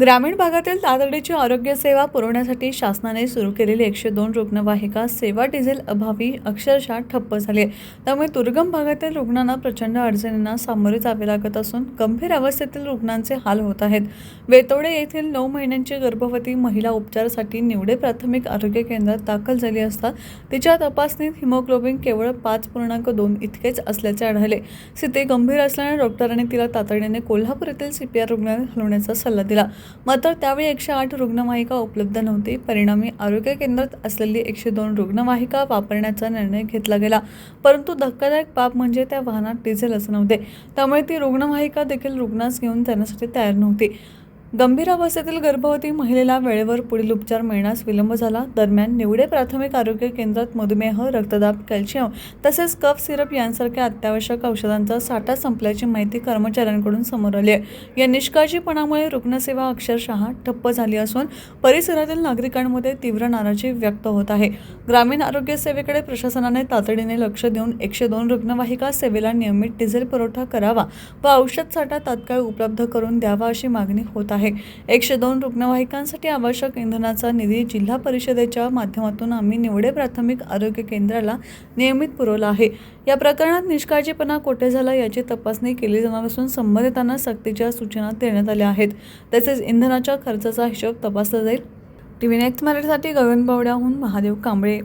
ग्रामीण भागातील तातडीची आरोग्यसेवा पुरवण्यासाठी शासनाने सुरू केलेली एकशे दोन रुग्णवाहिका सेवा डिझेल अभावी अक्षरशः ठप्प झाली आहे त्यामुळे दुर्गम भागातील रुग्णांना प्रचंड अडचणींना सामोरे जावे लागत असून गंभीर अवस्थेतील रुग्णांचे हाल होत आहेत. वेतोडे येथील नऊ महिन्यांची गर्भवती महिला उपचारासाठी निवडे प्राथमिक आरोग्य केंद्रात दाखल झाली असता तिच्या तपासणीत हिमोग्लोबिन केवळ पाच पूर्णांक दोन इतकेच असल्याचे आढळले. स्थिती गंभीर असल्याने डॉक्टरांनी तिला तातडीने कोल्हापूर येथील सीपीआर रुग्णालयात हलवण्याचा सल्ला दिला. मात्र त्यावेळी एकशे आठ रुग्णवाहिका उपलब्ध नव्हती. परिणामी आरोग्य केंद्रात असलेली एकशे दोन रुग्णवाहिका वापरण्याचा निर्णय घेतला गेला. परंतु धक्कादायक बाब म्हणजे त्या वाहनात डिझेलच नव्हते. त्यामुळे ती रुग्णवाहिका देखील रुग्णास घेऊन जाण्यासाठी तयार नव्हती. गंभीर अवस्थेतील गर्भवती महिलेला वेळेवर पुढील उपचार मिळण्यास विलंब झाला. दरम्यान निवडे प्राथमिक आरोग्य केंद्रात मधुमेह रक्तदाब कॅल्शियम तसेच कफ सिरप यांसारख्या अत्यावश्यक औषधांचा साठा संपल्याची माहिती कर्मचाऱ्यांकडून समोर आली आहे. या निष्काळजीपणामुळे रुग्णसेवा अक्षरशः ठप्प झाली असून परिसरातील नागरिकांमध्ये तीव्र नाराजी व्यक्त होत आहे. ग्रामीण आरोग्य सेवेकडे प्रशासनाने तातडीने लक्ष देऊन एकशे दोन रुग्णवाहिका सेवेला नियमित डिझेल पुरवठा करावा व औषध साठा तात्काळ उपलब्ध करून द्यावा अशी मागणी होत आहे. आहे. एकशे दोन रुग्णवाहिकांसाठी आवश्यक इंधनाचा निधी जिल्हा परिषदेच्या माध्यमातून आम्ही निवडे प्राथमिक आरोग्य केंद्राला नियमित पुरवला आहे. या प्रकरणात निष्काळजीपणा कोठे झाला याची तपासणी केली जाणार असून संबंधितांना सक्तीच्या सूचना देण्यात आल्या आहेत. तसेच इंधनाच्या खर्चाचा हिशोब तपासला जाईल. टी व्ही नेक्स्ट मराठीसाठी गगन बावड्याहून महादेव कांबळे.